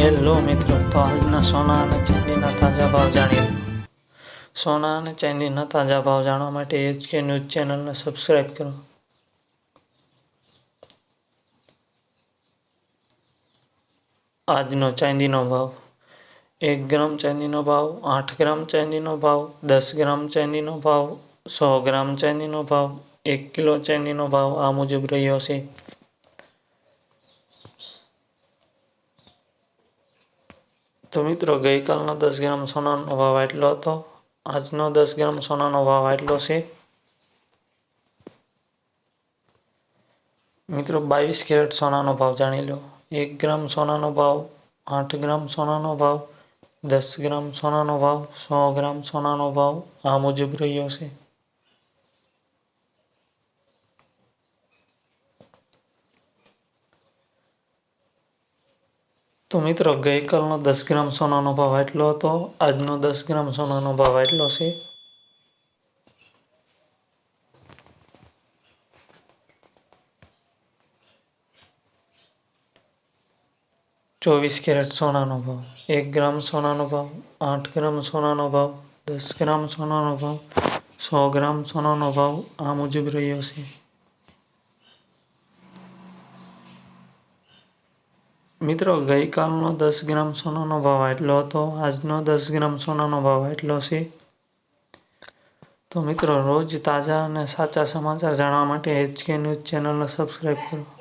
Hello મિત્રો, તો આજના સોના અને ચાંદીના તાજા ભાવ જાણીએ. સોના અને ચાંદીના તાજા ભાવ જાણવા માટે એચકે ન્યૂઝ ચેનલને સબસ્ક્રાઈબ કરો. આજનો ચાંદીનો ભાવ એક ગ્રામ ચાંદીનો ભાવ, આઠ ગ્રામ ચાંદીનો ભાવ, દસ ગ્રામ ચાંદીનો ભાવ, સો ગ્રામ ચાંદીનો ભાવ, એક કિલો ચાંદીનો ભાવ આ મુજબ રહ્યો છે. તો મિત્રો, ગઈકાલનો દસ ગ્રામ સોનાનો ભાવ એટલો હતો. આજનો દસ ગ્રામ સોનાનો ભાવ એટલો છે. મિત્રો, બાવીસ કેરેટ સોનાનો ભાવ જાણી લો. એક ગ્રામ સોનાનો ભાવ, આઠ ગ્રામ સોનાનો ભાવ, દસ ગ્રામ સોનાનો ભાવ, સો ગ્રામ સોનાનો ભાવ આ મુજબ રહ્યો છે. તો મિત્રો, ગઈકાલનો દસ ગ્રામ સોનાનો ભાવ એટલો હતો. આજનો દસ ગ્રામ સોનાનો ભાવ એટલો છે. ચોવીસ કેરેટ સોનાનો ભાવ, એક ગ્રામ સોનાનો ભાવ, આઠ ગ્રામ સોનાનો ભાવ, દસ ગ્રામ સોનાનો ભાવ, સો ગ્રામ સોનાનો ભાવ આ મુજબ રહ્યો છે. મિત્રો, ગઈકાલનો દસ ગ્રામ સોનાનો ભાવ એટલો હતો. આજનો દસ ગ્રામ સોનાનો ભાવ એટલો છે. તો મિત્રો, રોજ તાજા અને સાચા સમાચાર જાણવા માટે એચકે ન્યૂઝ ચેનલને સબસ્ક્રાઈબ કરો.